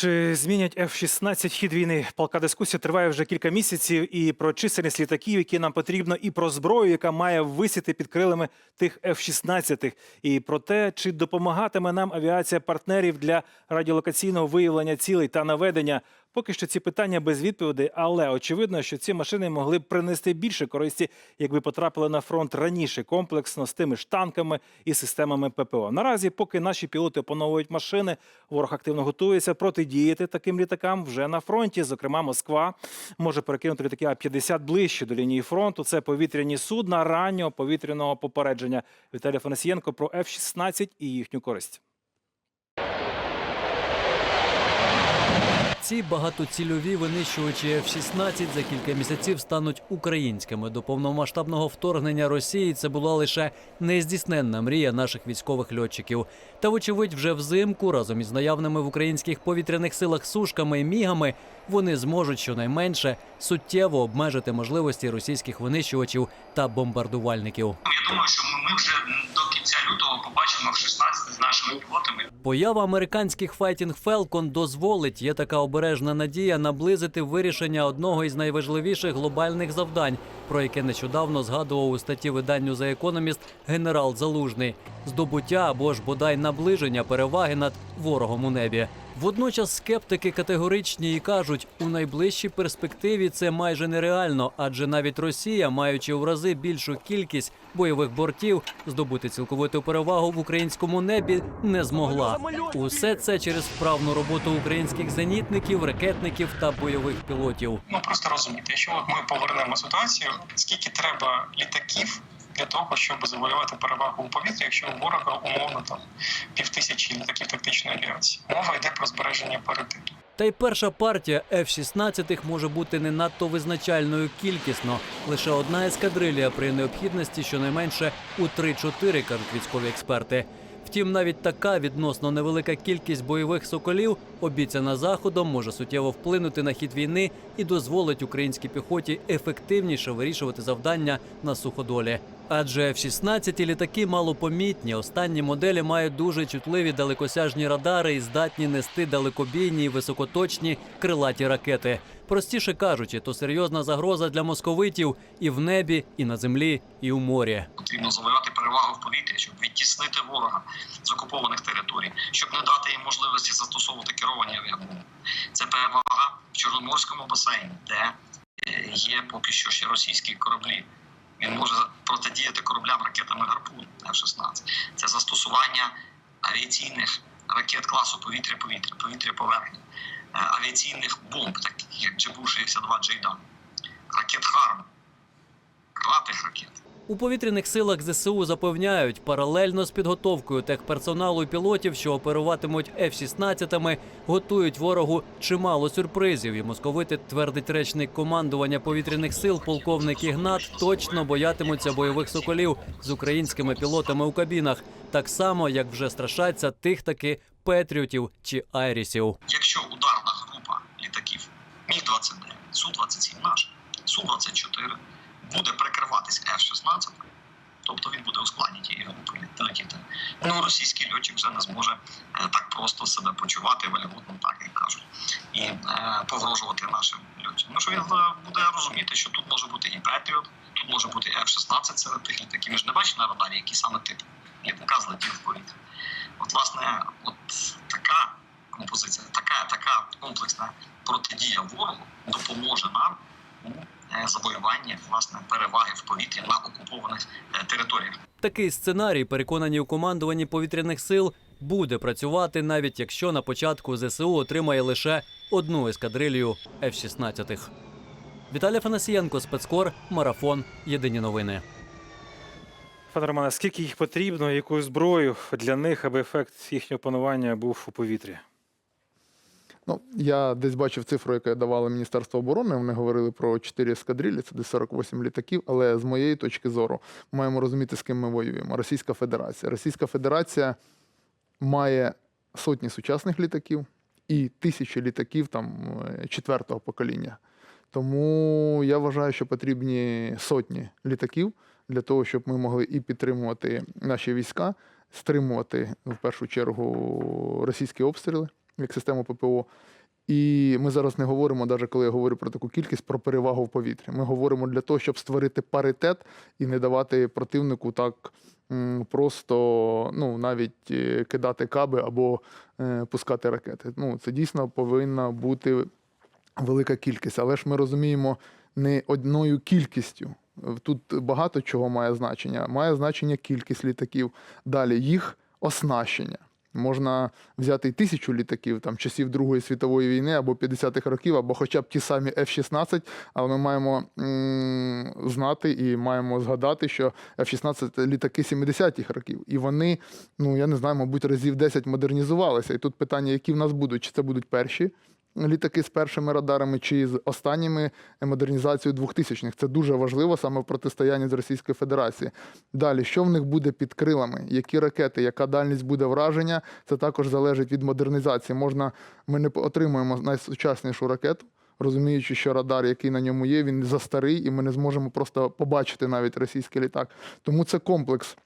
Чи змінять F-16 хід війни? Палка дискусія триває вже кілька місяців і про чисельність літаків, які нам потрібно, і про зброю, яка має висіти під крилами тих F-16, і про те, чи допомагатиме нам авіація партнерів для радіолокаційного виявлення цілей та наведення. Поки що ці питання без відповідей, але очевидно, що ці машини могли б принести більше користі, якби потрапили на фронт раніше, комплексно з тими ж танками і системами ППО. Наразі, поки наші пілоти опановують машини, ворог активно готується протидіяти таким літакам вже на фронті. Зокрема, Москва може перекинути літаки А-50 ближче до лінії фронту. Це повітряні судна раннього повітряного попередження. Віталій Фанасієнко про F-16 і їхню користь. Ці багатоцільові винищувачі F-16 за кілька місяців стануть українськими. До повномасштабного вторгнення Росії це була лише нездійсненна мрія наших військових льотчиків. Та, вочевидь, вже взимку разом із наявними в українських повітряних силах сушками і мігами вони зможуть щонайменше суттєво обмежити можливості російських винищувачів та бомбардувальників. Я думаю, що ми, вже до кінця лютого побачимо в 16 з нашими пілотами. Поява американських Fighting Falcon дозволить, є така обережна надія, наблизити вирішення одного із найважливіших глобальних завдань, про яке нещодавно згадував у статті виданню The Economist генерал Залужний здобуття або ж бодай наближення переваги над ворогом у небі. Водночас скептики категоричні і кажуть, у найближчій перспективі це майже нереально, адже навіть Росія, маючи в рази більшу кількість бойових бортів, здобути цілковиту перевагу в українському небі не змогла. Усе це через вправну роботу українських зенітників, ракетників та бойових пілотів. Ну просто розумієте, якщо от ми повернемо ситуацію, скільки треба літаків для того, щоб завоювати перевагу у повітрі, якщо у ворога умовно там півтисячі літаків тактичної авіації. Мова йде про збереження паритету. Та й перша партія F-16 може бути не надто визначальною кількісно. Лише одна ескадрилія при необхідності щонайменше у 3-4, кажуть військові експерти. Втім, навіть така відносно невелика кількість бойових соколів, обіцяна заходом, може суттєво вплинути на хід війни і дозволить українській піхоті ефективніше вирішувати завдання на суходолі. Адже F-16 літаки малопомітні. Останні моделі мають дуже чутливі далекосяжні радари і здатні нести далекобійні і високоточні крилаті ракети. Простіше кажучи, то серйозна загроза для московитів і в небі, і на землі, і у морі. Потрібно завоювати перевагу в повітрі, щоб відтіснити ворога з окупованих територій, щоб не дати їм можливості застосовувати керовані авіабомби. Це перевага в Чорноморському басейні, де е, є поки що ще російські кораблі. Він може протидіяти кораблям ракетами гарпун F-16. Це застосування авіаційних ракет класу повітря-повітря, повітря-поверхня, е, авіаційних бомб, таких як Джебу-62 Джейдан, ракет Харм, крилатих ракет. У повітряних силах ЗСУ запевняють, паралельно з підготовкою техперсоналу і пілотів, що оперуватимуть F-16, готують ворогу чимало сюрпризів. І московити твердить речник командування повітряних сил, полковник Ігнат, точно боятимуться бойових соколів з українськими пілотами у кабінах, так само як вже страшаться тих таки петріотів чи айрісів. Якщо ударна група літаків Міг-29, Су-27 наш, Су-24 буде прикриватись F-16, тобто він буде у складі тієї групи ну російський льотчик вже не зможе е, так просто себе почувати валютно, так як кажуть, і е, погрожувати нашим льотчикам. Ну що він е, буде розуміти, що тут може бути і Петріот, тут може бути і F-16 серед тих літаків. Ми ж не бачимо на радарі, який саме тип літака злетів в повітря. От, власне, от така композиція, така, така комплексна протидія ворогу допоможе нам е, власне переваги в повітрі на окупованих е, територіях. Такий сценарій, переконані у командуванні повітряних сил, буде працювати навіть якщо на початку ЗСУ отримає лише одну ескадрилью F-16. Віталій Фанасієнко, спецкор, марафон. Єдині новини. Пане Романе, скільки їх потрібно, яку зброю для них, аби ефект їхнього панування був у повітрі? Ну, я десь бачив цифру, яку давало Міністерство оборони. Вони говорили про 4 ескадрилі, це десь 48 літаків. Але з моєї точки зору ми маємо розуміти, з ким ми воюємо. Російська Федерація. Російська Федерація має сотні сучасних літаків і тисячі літаків там е, четвертого покоління. Тому я вважаю, що потрібні сотні літаків для того, щоб ми могли і підтримувати наші війська, стримувати в першу чергу російські обстріли як систему ППО. І ми зараз не говоримо, навіть коли я говорю про таку кількість, про перевагу в повітрі. Ми говоримо для того, щоб створити паритет і не давати противнику так просто ну, навіть е, кидати каби або е, пускати ракети. Ну, це дійсно повинна бути велика кількість, але ж ми розуміємо не одною кількістю. Тут багато чого має значення. Має значення кількість літаків, далі їх оснащення. Можна взяти й тисячу літаків там часів Другої світової війни або 50-х років, або хоча б ті самі F-16, але ми маємо м- знати і маємо згадати, що F-16 літаки 70-х років, і вони, ну я не знаю, мабуть, разів 10 модернізувалися. І тут питання, які в нас будуть, чи це будуть перші літаки з першими радарами, чи з останніми модернізацією 2000-х. Це дуже важливо саме в протистоянні з Російською Федерацією. Далі, що в них буде під крилами, які ракети, яка дальність буде враження, це також залежить від модернізації. Можна, ми не отримуємо найсучаснішу ракету. Розуміючи, що радар, який на ньому є, він застарий, і ми не зможемо просто побачити навіть російський літак. Тому це комплекс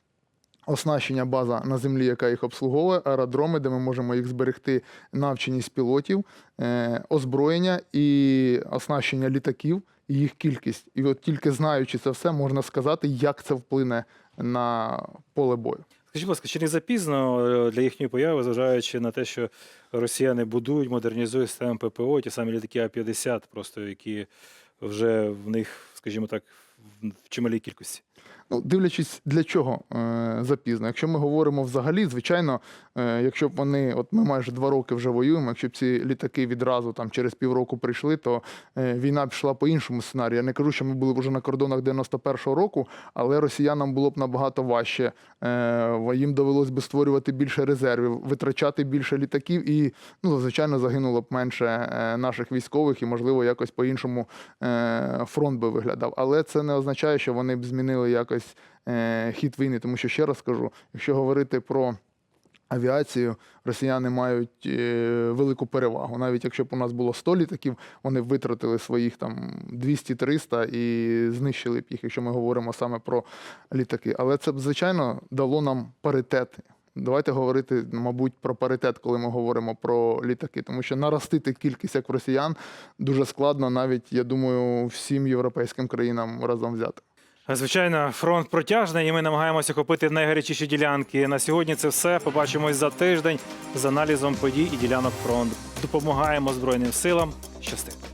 оснащення база на землі, яка їх обслуговує, аеродроми, де ми можемо їх зберегти, навченість пілотів, е, озброєння і оснащення літаків, і їх кількість. І от тільки знаючи це все, можна сказати, як це вплине на поле бою. Скажіть, будь ласка, чи не запізно е, для їхньої появи, зважаючи на те, що росіяни будують, модернізують систему ППО, ті самі літаки А-50, просто які вже в них, скажімо так, в чималій кількості. Ну, дивлячись, для чого е, запізно. Якщо ми говоримо взагалі, звичайно, е, якщо б вони, от ми майже два роки вже воюємо, якщо б ці літаки відразу там через півроку прийшли, то е, війна пішла по іншому сценарію. Я не кажу, що ми були б вже на кордонах 91-го року, але росіянам було б набагато важче. Е, їм довелось би створювати більше резервів, витрачати більше літаків, і ну, звичайно, загинуло б менше е, наших військових, і можливо якось по-іншому е, фронт би виглядав. Але це не означає, що вони б змінили якось е, хід війни. Тому що ще раз скажу, якщо говорити про авіацію, росіяни мають е, велику перевагу. Навіть якщо б у нас було 100 літаків, вони б витратили своїх там 200-300 і знищили б їх, якщо ми говоримо саме про літаки. Але це б, звичайно, дало нам паритет. Давайте говорити, мабуть, про паритет, коли ми говоримо про літаки, тому що наростити кількість як росіян дуже складно, навіть я думаю, всім європейським країнам разом взяти. Звичайно, фронт протяжний, і ми намагаємося охопити найгарячіші ділянки. На сьогодні це все. Побачимось за тиждень з аналізом подій і ділянок фронту. Допомагаємо Збройним силам. Щасти.